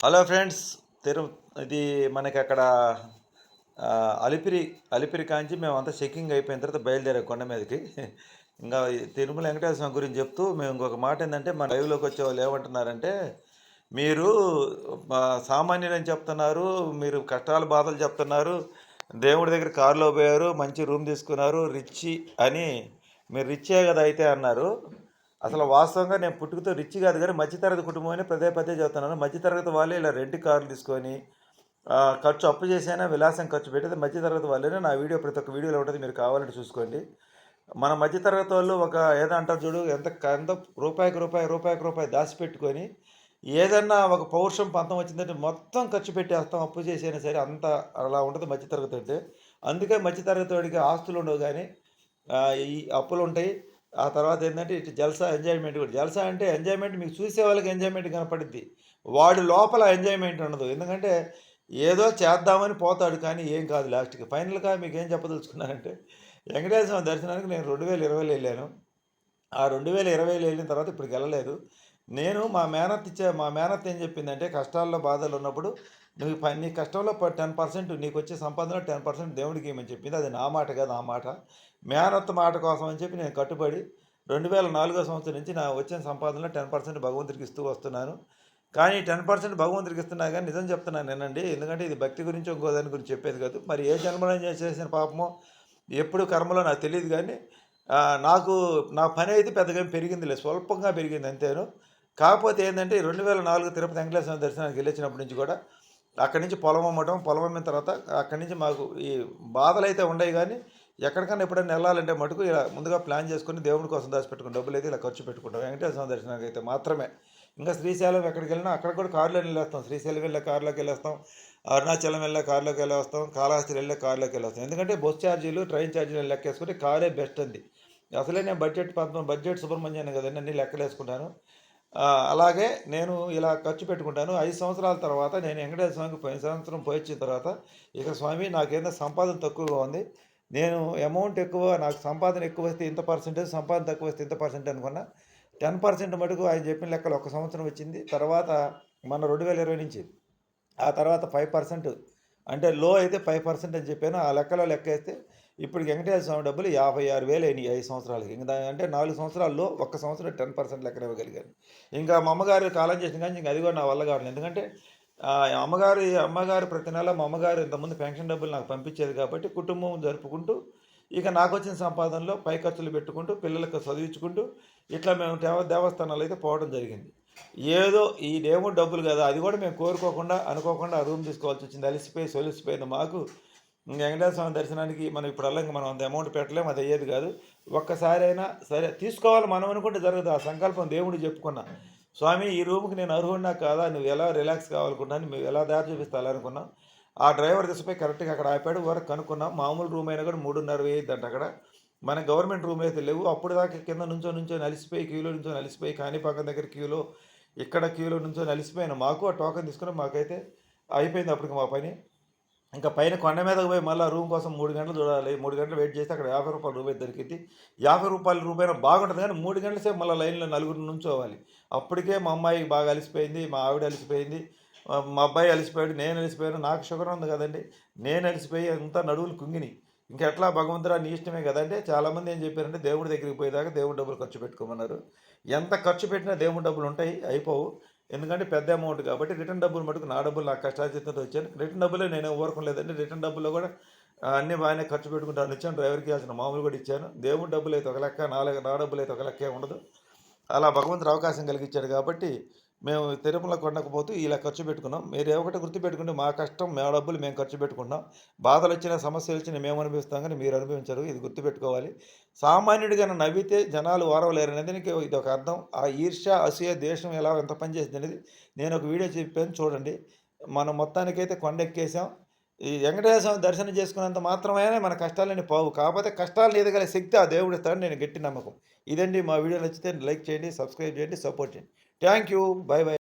Hello friends తిరు ఇది మనకి అక్కడ అలిపిరి అలిపిరి కాంచి మేము అంతా చెక్కింగ్ అయిపోయిన తర్వాత బయలుదేరే కొండ మీదకి. ఇంకా తిరుమల వెంకటేశ్వర స్వామి గురించి చెప్తూ మేము ఇంకొక మాట ఏంటంటే మన లైవ్లోకి వచ్చే వాళ్ళు ఏమంటున్నారంటే మీరు సామాన్యులని చెప్తున్నారు మీరు కష్టాలు బాధలు చెప్తున్నారు దేవుడి దగ్గర కారులో పోయారు మంచి రూమ్ తీసుకున్నారు రిచ్ అని మీరు రిచ్చే కదా అయితే అన్నారు. అసలు వాస్తవంగా నేను పుట్టుకతో రిచ్ కాదు కానీ మధ్యతరగతి కుటుంబం అని పదే పదే చెబుతున్నాను మధ్యతరగతి వాళ్ళే ఇలా రెంట్ కార్లు తీసుకొని ఖర్చు అప్పు చేసైనా విలాసం ఖర్చు పెట్టేది మధ్యతరగతి వాళ్ళనే? నా వీడియో ప్రతి ఒక్క వీడియోలో ఉంటుంది. మీరు కావాలంటే చూసుకోండి. మన మధ్యతరగతి వాళ్ళు ఒక ఏదో అంటారు చూడు ఎంత ఎంత రూపాయికి రూపాయి రూపాయికి రూపాయి దాచిపెట్టుకొని ఏదన్నా ఒక పౌరుషం పంతం వచ్చిందంటే మొత్తం ఖర్చు పెట్టేస్తాం అప్పు చేసైనా సరే అంత అలా ఉంటుంది మధ్యతరగతి అంటే అందుకే మధ్యతరగతి వాడికి ఆస్తులు ఉండవు కానీ ఈ అప్పులు ఉంటాయి. ఆ తర్వాత ఏంటంటే ఇటు జల్సా ఎంజాయ్మెంట్ కూడా. జల్సా అంటే ఎంజాయ్మెంట్ మీకు చూసే వాళ్ళకి ఎంజాయ్మెంట్ కనపడుద్ది. వాడి లోపల ఎంజాయ్మెంట్ ఉండదు. ఎందుకంటే ఏదో చేద్దామని పోతాడు కానీ ఏం కాదు లాస్ట్కి. ఫైనల్గా మీకు ఏం చెప్పదలుచుకున్నానంటే వెంకటేశ్వర దర్శనానికి నేను రెండు వేల ఇరవైలో వెళ్ళాను. ఆ రెండు వేల ఇరవైలో వెళ్ళిన తర్వాత ఇప్పటికి వెళ్ళలేదు. నేను మా మేనత్ ఇచ్చే మా మేనత్ ఏం చెప్పిందంటే కష్టాల్లో బాధలు ఉన్నప్పుడు నువ్వు ప- నీ కష్టంలో టెన్ పర్సెంట్ నీకు వచ్చే సంపాదనలో టెన్ పర్సెంట్ దేవుడికి ఏమని చెప్పింది. అది నా మాట కాదు ఆ మాట. మేనత్ మాట కోసం అని చెప్పి నేను కట్టుబడి రెండు వేల నాలుగో సంవత్సరం నుంచి నా వచ్చిన సంపాదనలో టెన్ పర్సెంట్ భగవంతుడికి ఇస్తూ వస్తున్నాను. కానీ టెన్ పర్సెంట్ భగవంతుడికి ఇస్తున్నా కానీ నిజం చెప్తున్నాను నేనండి. ఎందుకంటే ఇది భక్తి గురించి ఇంకో దాని గురించి చెప్పేది కాదు. మరి ఏ జన్మలో చేసిన పాపమో ఎప్పుడు కర్మలో నాకు తెలియదు కానీ నాకు నా పని అయితే పెద్దగా పెరిగిందిలే. స్వల్పంగా పెరిగింది అంతేను. కాకపోతే ఏంటంటే రెండు వేల నాలుగు తిరుపతి వెంకటేశ్వర దర్శనానికి వెళ్ళొచ్చినప్పటి నుంచి కూడా అక్కడి నుంచి పొలం అమ్మటం పొలం అమ్మిన తర్వాత అక్కడి నుంచి మాకు ఈ బాధలు అయితే ఉండవు కానీ ఎక్కడికైనా ఎప్పుడైనా వెళ్ళాలంటే మటుకు ఇలా ముందుగా ప్లాన్ చేసుకుని దేవుడి కోసం దాచిపెట్టుకుని డబ్బులు అయితే ఇలా ఖర్చు పెట్టుకుంటాం. వెంకటేశ్వర దర్శనానికి అయితే మాత్రమే. ఇంకా శ్రీశైలం ఎక్కడికి వెళ్ళినా అక్కడ కూడా కారులో వెళ్ళేస్తాం. శ్రీశైలం వెళ్ళే కారులోకి వెళ్ళేస్తాం. అరుణాచలం వెళ్ళే కారులోకి వెళ్ళేస్తాం. కాళహస్తి వెళ్ళే కారులోకి వెళ్ళేస్తాం. ఎందుకంటే బస్ ఛార్జీలు ట్రైన్ ఛార్జీలు లెక్కేసుకుంటే కారే బెస్ట్ అంది. అసలే నేను బడ్జెట్ పద్మ బడ్జెట్ సుబ్రహ్మణ్యాన్ని కదండి అన్ని లెక్కలేసుకుంటాను. అలాగే నేను ఇలా ఖర్చు పెట్టుకుంటాను. ఐదు సంవత్సరాల తర్వాత నేను వెంకటేశ్వర స్వామికి పోయిన సంవత్సరం పోయించిన తర్వాత ఇక స్వామి నాకేందో సంపాదన తక్కువగా ఉంది. నేను అమౌంట్ ఎక్కువ నాకు సంపాదన ఎక్కువ వస్తే ఇంత పర్సెంటేజ్ సంపాదన తక్కువ వస్తే ఇంత పర్సెంట్ అనుకున్నా. టెన్ పర్సెంట్ మటుకు ఆయన చెప్పిన లెక్కలు ఒక సంవత్సరం వచ్చింది. తర్వాత మన రెండు వేల ఇరవై నుంచి. ఆ తర్వాత ఫైవ్ పర్సెంట్ అంటే లో అయితే ఫైవ్ పర్సెంట్ అని చెప్పాను. ఆ లెక్కలో లెక్క వేస్తే ఇప్పుడు వెంకటేశ్వర స్వామి డబ్బులు యాభై ఆరు వేలు అయినాయి ఐదు సంవత్సరాలకి. ఇంకా అంటే నాలుగు సంవత్సరాల్లో ఒక్క సంవత్సరం టెన్ పర్సెంట్ లెక్కన ఇవ్వగలిగాను ఇంకా మా అమ్మగారు కాలం చేసిన కానీ ఇంకా అది కూడా నా వల్ల కావట్లేదు. ఎందుకంటే ఆ, అమ్మగారు అమ్మగారు ప్రతి నెల మా అమ్మగారు ఇంతకుముందు పెన్షన్ డబ్బులు నాకు పంపించేది కాబట్టి కుటుంబం జరుపుకుంటూ ఇక నాకు వచ్చిన సంపాదనలో పై ఖర్చులు పెట్టుకుంటూ పిల్లలకు చదివించుకుంటూ ఇట్లా మేము దేవ దేవస్థానాలు అయితే పోవడం జరిగింది. ఏదో ఈ దేవుడు డబ్బులు కదా అది కూడా మేము కోరుకోకుండా అనుకోకుండా ఆ రూమ్ తీసుకోవాల్సి వచ్చింది. అలసిపోయి సొలిసిపోయింది మాకు. వెంకటేశ్వర స్వామి దర్శనానికి మనం ఇప్పుడల్లా ఇంక మనం అంత అమౌంట్ పెట్టలేము అది అయ్యేది కాదు. ఒక్కసారి అయినా సరే తీసుకోవాలి మనం అనుకుంటే జరగదు ఆ సంకల్పం దేవుడు చెప్పుకున్నా. స్వామి ఈ రూమ్కి నేను అర్హుడినా కాదా? నువ్వు ఎలా రిలాక్స్ కావాలనుకున్నాను నువ్వు ఎలా దారి చూపిస్తాలనుకున్నావు? ఆ డ్రైవర్ దిశపై కరెక్ట్గా అక్కడ ఆపాడు వరకు కనుక్కున్నాం. మామూలు రూమ్ అయినా కూడా మూడున్నర వేయద్దంట అక్కడ. మన గవర్నమెంట్ రూమ్ అయితే లేవు. అప్పుడు దాకా కింద నుంచో నుంచో నలిసిపోయి క్యూలో నుంచో నలిసిపోయి కాణిపాకం దగ్గర క్యూలో ఇక్కడ క్యూలో నుంచో నలిసిపోయిన మాకు ఆ టోకెన్ తీసుకుని మాకైతే అయిపోయింది అప్పటికి మా పని. ఇంకా పైన కొండ మీదకి పోయి మళ్ళీ రూమ్ కోసం మూడు గంటలు చూడాలి. మూడు గంటలు వెయిట్ చేస్తే అక్కడ యాభై రూపాయల రూపాయి దొరికింది యాభై రూపాయల రూపాయన బాగుంటుంది కానీ మూడు గంటల సేపు మళ్ళీ లైన్లో నలుగురు నుంచోవాలి. అప్పటికే మా అమ్మాయి బాగా అలిసిపోయింది మా ఆవిడ అలిసిపోయింది మా అబ్బాయి అలిసిపోయాడు నేను అలసిపోయాను. నాకు షుగర్ ఉంది కదండి. నేను అలిసిపోయి అంతా నడువులు కుంగిని ఇంకెట్లా భగవంతురా నీ ఇష్టమే కదంటే చాలామంది ఏం చెప్పారంటే దేవుడి దగ్గరికి పోయేదాకా దేవుడి డబ్బులు ఖర్చు పెట్టుకోమన్నారు. ఎంత ఖర్చు పెట్టినా దేవుడి డబ్బులు ఉంటాయి అయిపోవు. ఎందుకంటే పెద్ద అమౌంట్ కాబట్టి రిటర్న్ డబ్బులు మటుకు నా డబ్బులు నా కష్టాచితంతో వచ్చాను రిటర్న్ డబ్బులే నేను ఊరకలేదండి. రిటర్న్ డబ్బుల్లో కూడా అన్ని అన్నీ బాగానే ఖర్చు పెట్టుకుంటాను. ఇచ్చాను డ్రైవర్కి ఇవ్వాల్సిన మామూలు కూడా ఇచ్చాను. దేవుడి డబ్బులు అయితే ఒక లెక్క నా నా డబ్బులు అయితే ఒక లెక్కే ఉండదు. అలా భగవంతుడు అవకాశం కలిగించాడు కాబట్టి మేము తిరుమల కొండకపోతూ ఇలా ఖర్చు పెట్టుకున్నాం. మీరు ఒకటి గుర్తుపెట్టుకుంటే మా కష్టం మా డబ్బులు మేము ఖర్చు పెట్టుకున్నాం. బాధలు వచ్చినా సమస్యలు వచ్చినా మేము అనుభవిస్తాం కానీ మీరు అనుభవించరు. ఇది గుర్తుపెట్టుకోవాలి. సామాన్యుడిగా నవ్వితే జనాలు ఓరవలేరు. అనేది ఇది ఒక అర్థం. ఆ ఈర్ష అసూయ దేశం ఎలా ఎంత పనిచేసింది అనేది నేను ఒక వీడియో చెప్పాను. చూడండి. మనం మొత్తానికైతే కొండ ఎక్కేసాం ఈ వెంకటేశ్వర స్వామి దర్శనం చేసుకున్నంత మాత్రమే మన కష్టాలని పోవు. కాకపోతే కష్టాలను ఎదగల శక్తి ఆ దేవుడు ఇస్తాడని నేను గట్టి నమ్మకం. ఇదండి మా వీడియో నచ్చితే లైక్ చేయండి సబ్స్క్రైబ్ చేయండి సపోర్ట్ చేయండి. Thank you. Bye bye